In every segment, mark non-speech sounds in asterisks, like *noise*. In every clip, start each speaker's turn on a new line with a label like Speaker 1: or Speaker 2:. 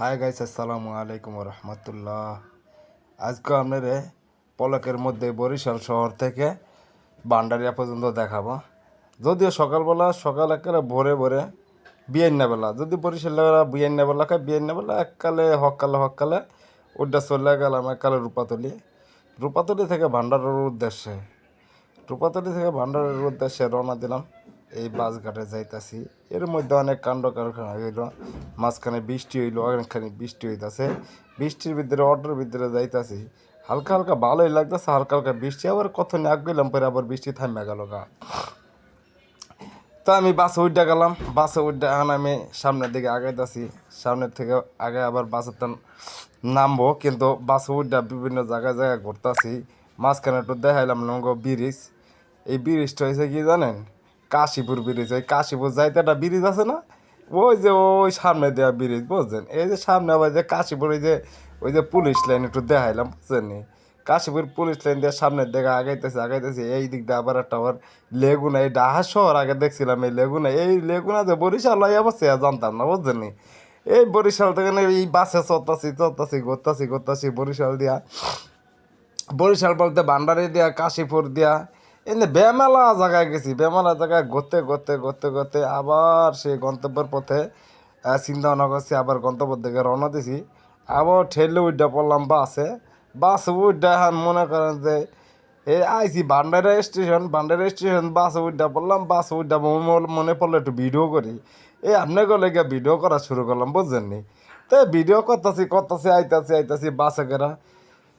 Speaker 1: Hi guys আসসালামু আলাইকুম রহমতুল্লাহ আজকে আপনারে পলকের মধ্যে বরিশাল শহর থেকে বান্ডারিয়া পর্যন্ত দেখাবো। যদিও সকালবেলা, সকাল একেবারে ভোরে ভোরে বিয়েন্না বেলা যদি বরিশালেরা বিয়েন্না বেলা খায় বিয়েন্না বেলা এককালে, হকালে হকালে ওটা চলে গেলাম এককালে রূপাতলি। রূপাতলি থেকে ভান্ডারের উদ্দেশ্যে। রূপাতলি থেকে ভান্ডারের উদ্দেশ্যে রওনা দিলাম। এই বাস ঘাটে যাইতাছি। এর মধ্যে অনেক কাণ্ড কারখানা হইল, মাঝখানে বৃষ্টি হইল, অনেকখানি বৃষ্টি হইতাছে। বৃষ্টির ভিতরে, অটোর ভিতরে যাইতাছি। হালকা হালকা ভালোই লাগতেছে, হালকা হালকা বৃষ্টি। আবার কত আগ গেলাম পরে আবার বৃষ্টি থামে গেল গা। তো আমি বাসে উঠে গেলাম। বাসে উঠে এখন আমি সামনের দিকে আগাইতেছি। সামনের থেকে আগে আবার বাসের নামবো, কিন্তু বাসে উঠে বিভিন্ন জায়গায় জায়গায় ঘুরতেছি। মাঝখানে একটু দেখাইলাম নঙ্গ ব্রিজ। এই ব্রিজটা হয়েছে কি জানেন? কাশীপুর ব্রিজ ওই কাশীপুর যাইতে একটা ব্রিজ আছে না? ওই যে ওই সামনে দেওয়া ব্রিজ বুঝছেন? এই যে সামনে আবার যে কাশীপুর ওই যে ওই যে পুলিশ লাইন একটু দেখাইলাম, বুঝছেন? কাশীপুর পুলিশ লাইন দিয়ে সামনের দিকে আগাইতেছে আগাইতেছে, এই দিক দিয়ে আবার একটা আবার লেগুনা এই ডাহা শহর আগে দেখছিলাম এই লেগুনা এই লেগুনা যে বরিশাল হয় অবশ্যই জানতাম না, বুঝছেন এই বরিশাল থেকে এই বাসে চলতাছি চলতাছি ঘুরতাছি ঘুরতাছি বরিশাল দিয়া। বরিশাল বলতে ভান্ডারি দিয়া, কাশীপুর দিয়া এমনি বেমেলা জায়গায় গেছি, বেমেলা জায়গায় ঘুরতে ঘুরতে ঘুরতে ঘুরতে আবার সেই গন্তব্যের পথে চিন্তা ভাবনা করছি, আবার গন্তব্যের দিকে রওনা দিছি। আবার ঠেলে উইডা পড়লাম বাসে। বাস এখন মনে করেন যে এই আইসি ভান্ডারা স্টেশন ভান্ডারা স্টেশন বাস উইডা পড়লাম, বাস উইডা মনে পড়ল একটু ভিডিও করি। এই আপনাকে লেগে ভিডিও করা শুরু করলাম, বুঝছেন নি? তো ভিডিও করতেছি করতেছি, আইতাছি আইতাছি বাসে গেরা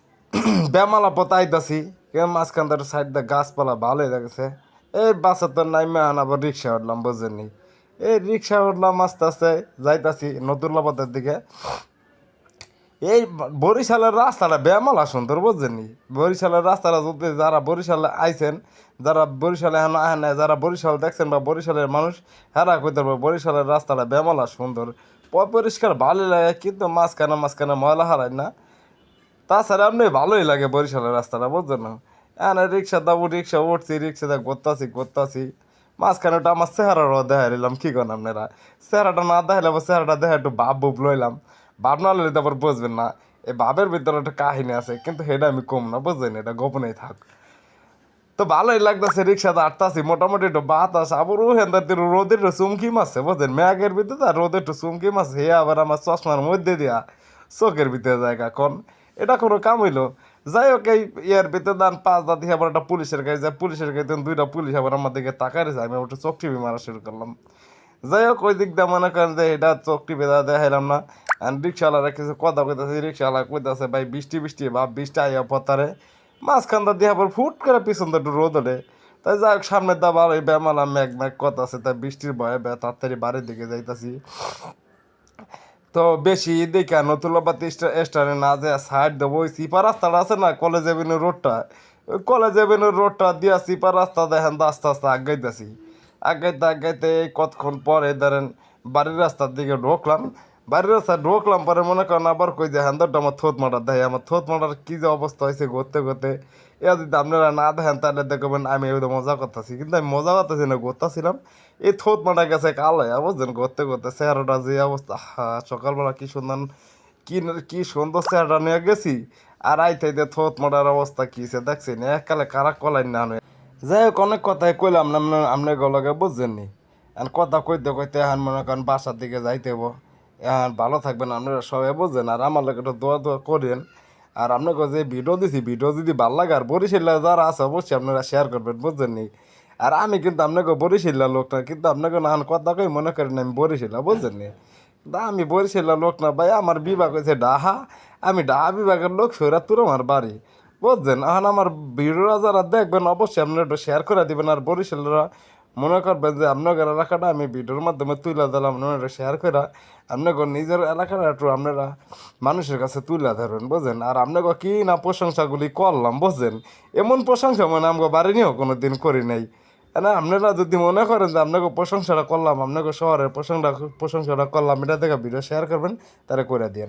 Speaker 1: *clears throat* বেমালা পথে আইতাছি। কে মাঝখান থেকে সাইড দিয়ে গাছপালা ভালোই লাগছে। এই বাসে তো নাইমে আন আবার রিক্সা উঠলাম বুঝেনি এই রিক্সা উঠলাম, আস্তে আস্তে যাইতাছি নতুল্লাপথের দিকে। এই বরিশালের রাস্তাটা বেমালা সুন্দর বুঝছেনি বরিশালের রাস্তাটা যদি যারা বরিশালে আইছেন, যারা বরিশালে এখন আহেন যারা বরিশাল দেখছেন বা বরিশালের মানুষ, হেরা কইতে পারব বরিশালের রাস্তাটা বেমালা সুন্দর। পরিষ্কার ভালো লাগে, কিন্তু মাঝখানে মাঝখানে ময়লা হারায় না। তাছাড়া আপনি ভালোই লাগে বরিশালের রাস্তাটা বুঝছেন না? এনে রিক্সা দাবো, রিক্সা উঠছি, রিক্সা দা করতাছি করতাছি মাঝখানে ওটা আমার চেহারাটাও দেখা নিলাম কী করেন আপনারা? চেহারাটা না দেখাইলে আবার চেহারাটা দেখা একটু ভাব বুব লইলাম। ভাব না লইলে তারপর বুঝবেন না। এই ভাবের ভিতরে একটা কাহিনী আছে, কিন্তু সেটা আমি কম না, বুঝছেন? এটা গোপনেই থাক। তো ভালোই লাগতেছে রিক্সাতে আটতাছি মোটামুটি একটু বাতাস, আবার ও হেন্দার দিয়ে রোদের একটু চুমকি মারছে বুঝলেন ম্যাগের ভিতরে আর রোদের একটু চুমকি মারছে হে আবার আমার চশমার মধ্যে দিয়া চোখের ভিতরে জায়গা, কোন? এটা কোনো কাম হইল। যাই হোক এই ইয়ার ভিতরে দান পাঁচ দাঁত আবার একটা পুলিশের গাড়ি যায়, পুলিশের গাড়িতে দুইটা পুলিশ আবার আমার দিকে তাকাই রয়েছে আমি ওটা চোখ টিভি মারা শুরু করলাম। যাই হোক ওই দিক দিয়ে মনে করেন যে এটা চোখ টিপে দেখাইলাম না। আর রিক্সাওয়ালারা কিছু কথা কইতাছে রিক্সাওয়ালা কইতাছে, ভাই, বৃষ্টি বৃষ্টি বা বৃষ্টি, আইয়া পতারে মাঝখানটা দিয়ে আবার ফুট করে পিছন একটু রোদ ওঠে। তাই যাই হোক, সামনের দা আবার ওই বেমালা ম্যাগ ম্যাগ কথা আছে, তাই বৃষ্টির ভয়ে তাড়াতাড়ি বাড়ির দিকে যাইতাছি। তো বেশি দেখা নতুনবাতি স্টারে না যে সাইড দেবো। ওই সিপার রাস্তাটা আছে না, কলেজ এভিনিউ রোডটা? ওই কলেজ এভিনিউ রোডটা দিয়া সিপার রাস্তা দেখেন আস্তে আস্তে আগাইতেছি। আগাইতে আগাইতে কতক্ষণ পরে ধরেন বাড়ির রাস্তার দিকে ঢোকলাম। বাড়ির রাস্তা ঢোকলাম পরে মনে করেন আবার কই যে হ্যান্দারটা আমার থোত মাটার দেয়, আমার থোত মাটার কী যে অবস্থা হয়েছে ঘুরতে ঘুরতে এ যদি আপনারা না দেখেন, তাহলে দেখবেন আমি ওই মজা করতেছি। কিন্তু আমি মজা করতেছি না ঘুরতেছিলাম এই থোত মাটা গেছে কালো বুঝছেন? ঘুরতে ঘুরতে চেহারাটা যে অবস্থা, হা, সকালবেলা কি সুন্দর, কি কি সুন্দর চেহারাটা নিয়ে গেছি। আর আইতে থোত মাটার অবস্থা কি সে দেখছি না এককালে কারা কলাই না। যাই হোক, অনেক কথাই কইলাম না আপনি গলকে, বুঝছেন নি? আর কথা কইতে কইতে এখন মনে করেন বাসার দিকে যাইতে হব এখন ভালো থাকবেন, আপনারা সবাই বুঝছেন আর আমার লোক একটু দোয়া দোয়া করেন। আর আপনাকে যে ভিডিও দিছি ভিডিও যদি ভালো লাগে, আর বরিশাল্লা যারা আছে, অবশ্যই আপনারা শেয়ার করবেন বুঝছেন নি? আর আমি কিন্তু আপনাকে বরিশিল্লা লোক না, কিন্তু আপনাকে না কথা কই, মনে করেন আমি বরিশাল্লা বুঝছেন নি? দা আমি বরিশাল্লা লোক না ভাই, আমার বিভাগ হয়েছে ডাহা। আমি ডাহা বিভাগের লোক সৈরাতুর আমার বাড়ি বুঝছেন এখন আমার ভিডিওরা যারা দেখবেন, অবশ্যই আপনারা একটু শেয়ার করে দিবেন। আর বরিশালরা মনে করবেন যে আপনাদের এলাকাটা আমি ভিডিওর মাধ্যমে তুলে দিলাম আপনারা শেয়ার করে আপনাকে নিজের এলাকাটা একটু আপনারা মানুষের কাছে তুলে ধরবেন, বুঝছেন? আর আপনাকে কি না প্রশংসাগুলি করলাম, বুঝছেন? এমন প্রশংসা মানে আমাকে বাড়ি নিয়েও কোনো দিন করি নাই। না, আপনারা যদি মনে করেন যে আপনাকে প্রশংসাটা করলাম আপনাকে শহরের প্রশংসা প্রশংসাটা করলাম, এটা থেকে ভিডিও শেয়ার করবেন তারা করে দিন